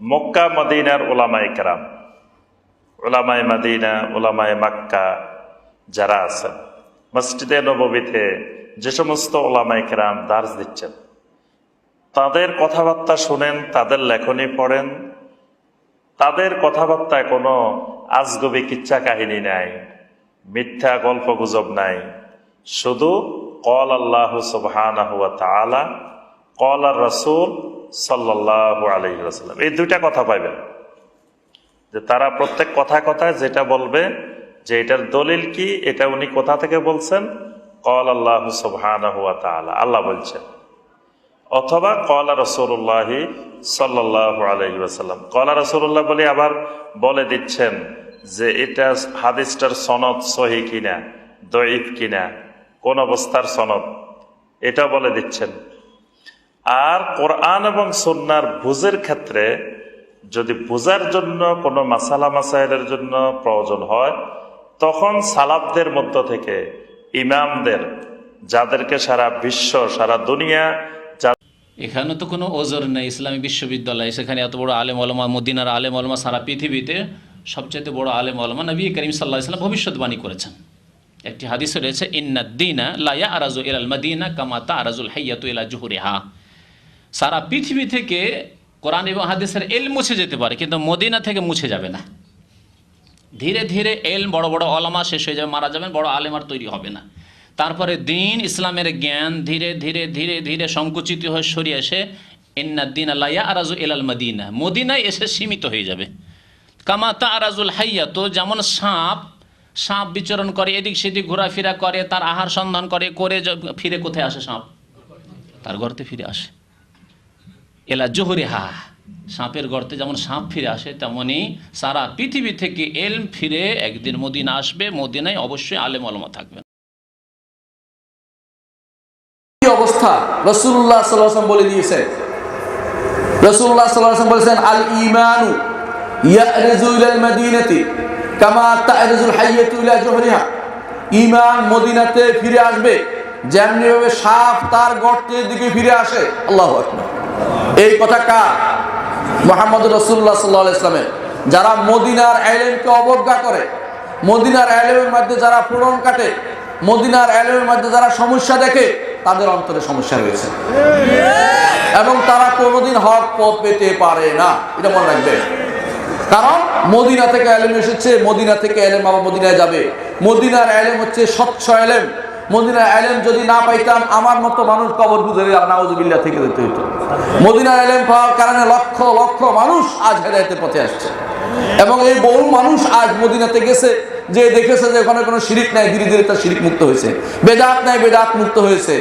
মক্কা মদিনার ওলামায় কেরাম ওলামায় মদিনা ওলামায় মাক্কা যারা আছেন, মসজিদে নববীতে যে সমস্ত ওলামায় কেরাম দার্স দিচ্ছেন, তাদের কথাবার্তা শুনেন, তাদের লেখনী পড়েন, তাদের কথাবার্তায় কোনো আজগবি কিচ্ছা কাহিনী নাই, মিথ্যা গল্প গুজব নাই, শুধু কল আল্লাহ সুবহান কল আর রসুল সাল্লাল্লাহু আলাইহি ওয়াসাল্লাম। এই দুইটা কথা পাইবেন। যে তারা প্রত্যেক কথা কথায় যেটা বলবে, যে এটার দলিল কি, এটা উনি কোথা থেকে বলছেন? কল আল্লাহ তাআলা। আল্লাহ বলছেন। অথবা কলা রসুল্লাহি সাল্লাহ আলহি আসাল্লাম কলা রসুল্লাহ বলে আবার বলে দিচ্ছেন যে এটা হাদিসটার সনদ সহি কিনা দইফ কিনা, কোন অবস্থার সনদ। এটা বলে দিচ্ছেন। আর কোরআন এবং সন্ন্যার বুঝের ক্ষেত্রে যদি বুঝার জন্য কোনো মাসালা মাসাইলের জন্য প্রয়োজন হয়, তখন সালাবদের মধ্য থেকে ইমামদের, যাদেরকে সারা বিশ্ব, সারা দুনিয়া এখানে তো কোনো ওজোর নেই, ইসলামী বিশ্ববিদ্যালয়। সেখানে এত বড় আলেম আলমা মদিনার আলেম আলমা সারা পৃথিবীতে সবচেয়ে বড় আলেম আলমা নবী করিম সাল্লাহ ইসলাম ভবিষ্যৎবাণী করেছেন। একটি হাদিস রয়েছে ইন্নাদ্দিনা লায়া আরাজু ইলাল মদিনা কামাতা আরাজুল হাইয়াতু ইলা জুহুরিহা। সারা পৃথিবী থেকে কোরআন এবং হাদিসের এল মুছে যেতে পারে, কিন্তু মদিনা থেকে মুছে যাবে না। ধীরে ধীরে এল বড় বড় অলমা শেষ হয়ে যাবে, মারা যাবেন, বড় আলেম আর তৈরি হবে না। তারপরে দিন ইসলামের জ্ঞান ধীরে ধীরে ধীরে ধীরে সংকুচিত হয়ে সরিয়ে এসে ইন্নাদ্দিন আল্লাহ আরাজু এলাল মদিনা। মদিনায় এসে সীমিত হয়ে যাবে। কামাতা আরাজুল হাইয়া, তো যেমন সাপ সাপ বিচরণ করে, এদিক সেদিক ঘোরাফেরা করে, তার আহার সন্ধান করে করে ফিরে কোথায় আসে সাপ? তার গর্তে ফিরে আসে। এলা জোহরে হা। সাপের গর্তে যেমন সাপ ফিরে আসে, তেমনি সারা পৃথিবী থেকে এলম ফিরে একদিন মদিনা আসবে। মদিনায় অবশ্যই আলেম আলমা থাকবেন অবস্থা? রসুল্লাহ সাল্লাম বলে দিয়েছেন রসুল্লাহ সাল্লাম বলেছেন আল ইমানু ইলাল মদিনাতি জোহরিহা। ফিরে আসবে যেমনি ভাবে সাপ তার গর্তের দিকে ফিরে আসে। আল্লাহ আকবার। এই কথা কার? মোহাম্মদ রসুল্লাহ সাল্লাহ ইসলামের যারা মদিনার আইলেমকে অবজ্ঞা করে, মদিনার আইলেমের মধ্যে যারা পূরণ কাটে, মদিনার আইলেমের মধ্যে যারা সমস্যা দেখে, তাদের অন্তরে সমস্যা রয়েছে। এবং তারা কোনোদিন হক পথ পেতে পারে না। এটা মনে রাখবে। কারণ মদিনা থেকে এলেম এসেছে, মদিনা থেকে এলেম আবার মদিনায় যাবে। মদিনার এলেম হচ্ছে স্বচ্ছ এলেম মদিনার আইলেম যদি না পাইতাম, আমার মতো মানুষ কবর গুজরে নাউজবিল্লা থেকে যেতে হইতো। মদিনার আইলেম পাওয়ার কারণে লক্ষ লক্ষ মানুষ আজ হেদায়তের পথে আসছে। এবং এই বহু মানুষ আজ মদিনাতে গেছে, যে দেখেছে যে ওখানে কোনো শিরিক নাই, ধীরে ধীরে তার শিরিক মুক্ত হয়েছে। বেদাত নাই, বেদাত মুক্ত হয়েছে।